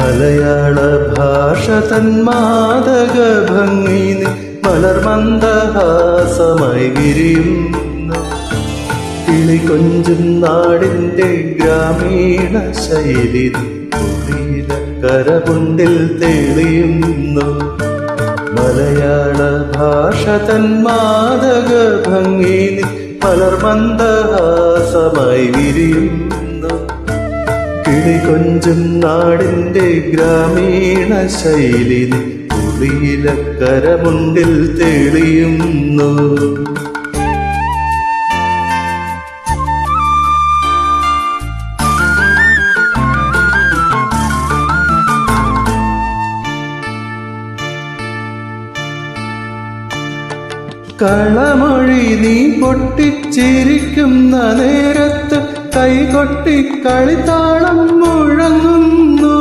മലയാള ഭാഷ തന്മാതക ഭംഗി മലർമന്ദഹാസമായി വിരിയും കിളികൊഞ്ചും നാടിന്റെ ഗ്രാമീണ ശൈലി കരകുണ്ടിൽ തെളിയുന്നു. മലയാള ഭാഷ തന്മാതക ഭംഗി മലർമന്ദഹാസമായി വിരിയുന്നു കിളി കൊഞ്ചും നാടിന്റെ ഗ്രാമീണ ശൈലി കുളിയിലക്കരമുണ്ടിൽ തെളിയുന്നു. കളമൊഴി നീ പൊട്ടിച്ചിരിക്കുന്ന നേരത്ത് കൈകൊട്ടി കളിത്താളം മുഴങ്ങുന്നു.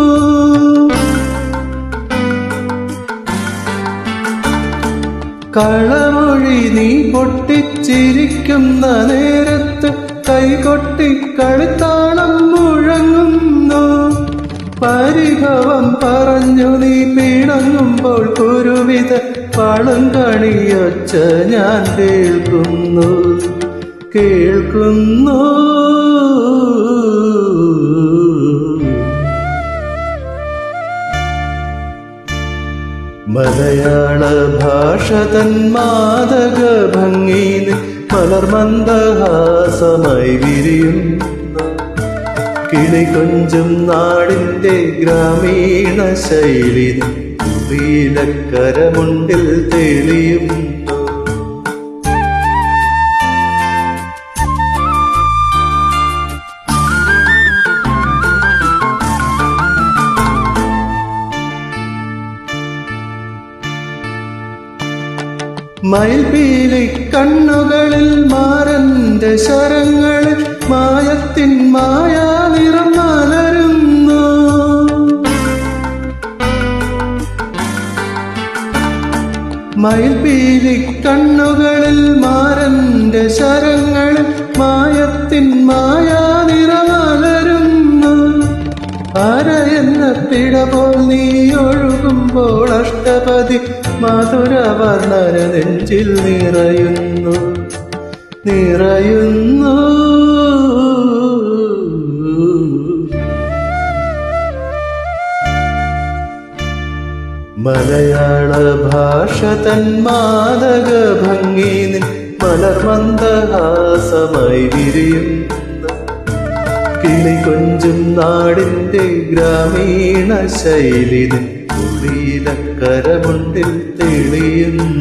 കളമൊഴി നീ പൊട്ടിച്ചിരിക്കുന്ന നേരത്ത് കൈകൊട്ടി കളിത്താളം മുഴങ്ങുന്നു. പരിഭവം പറഞ്ഞു നീ പിണങ്ങുമ്പോൾ കുരുവിധ പളം കണിയൊച്ച ഞാൻ കേൾക്കുന്നു. കേൾക്കുന്നു. മലയാള ഭാഷ തന്മാതക ഭംഗീന് മലർമന്ദഹാസമായി വിരിയും കിളി കൊഞ്ചും നാടിന്റെ ഗ്രാമീണ ശൈലി കരമുണ്ടിൽ തെളിയുന്നു. മയിൽപീലി കണ്ണുകളിൽ മാറന്റെ ശരങ്ങളിൽ മായത്തിൻ മായാ മയിൽപീലി കണ്ണുകളിൽ മാരന്റെ ശരങ്ങളിൽ മായത്തിൻ മായാ ഒഴുകുമ്പോൾ അഷ്ടപതി മധുരവർണന നെഞ്ചിൽ നിറയുന്നു. നിറയുന്നു. മലയാള ഭാഷ തന്മാതക ഭംഗി മലർമന്ദഹാസമായി വിരിയുന്നു. കിളി കൊഞ്ചും നാടിന്റെ ഗ്രാമീണ ശൈലി പുളിയിലക്കരമുണ്ടിൽ തെളിയുന്നു.